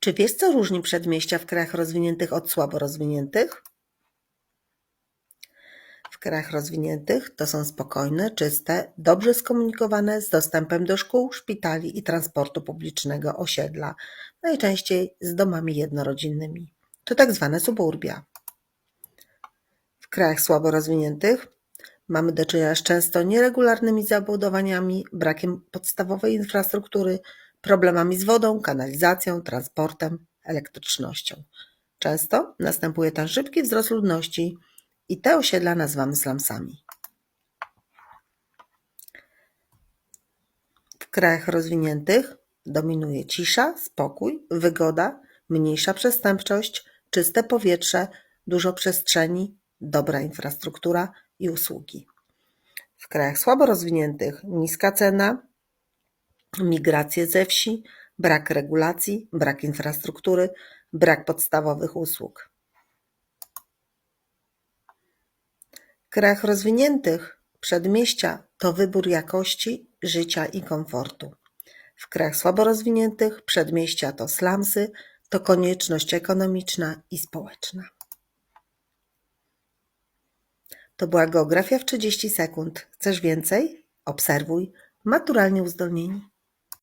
Czy wiesz, co różni przedmieścia w krajach rozwiniętych od słabo rozwiniętych? W krajach rozwiniętych to są spokojne, czyste, dobrze skomunikowane z dostępem do szkół, szpitali i transportu publicznego osiedla, najczęściej z domami jednorodzinnymi. To tak zwane suburbia. W krajach słabo rozwiniętych mamy do czynienia z często nieregularnymi zabudowaniami, brakiem podstawowej infrastruktury, problemami z wodą, kanalizacją, transportem, elektrycznością. Często następuje tam szybki wzrost ludności i te osiedla nazywamy slumsami. W krajach rozwiniętych dominuje cisza, spokój, wygoda, mniejsza przestępczość, czyste powietrze, dużo przestrzeni, dobra infrastruktura i usługi. W krajach słabo rozwiniętych niska cena, migracje ze wsi, brak regulacji, brak infrastruktury, brak podstawowych usług. W krajach rozwiniętych przedmieścia to wybór jakości życia i komfortu. W krajach słabo rozwiniętych przedmieścia to slumsy, to konieczność ekonomiczna i społeczna. To była geografia w 30 sekund. Chcesz więcej? Obserwuj. Maturalnie uzdolnieni.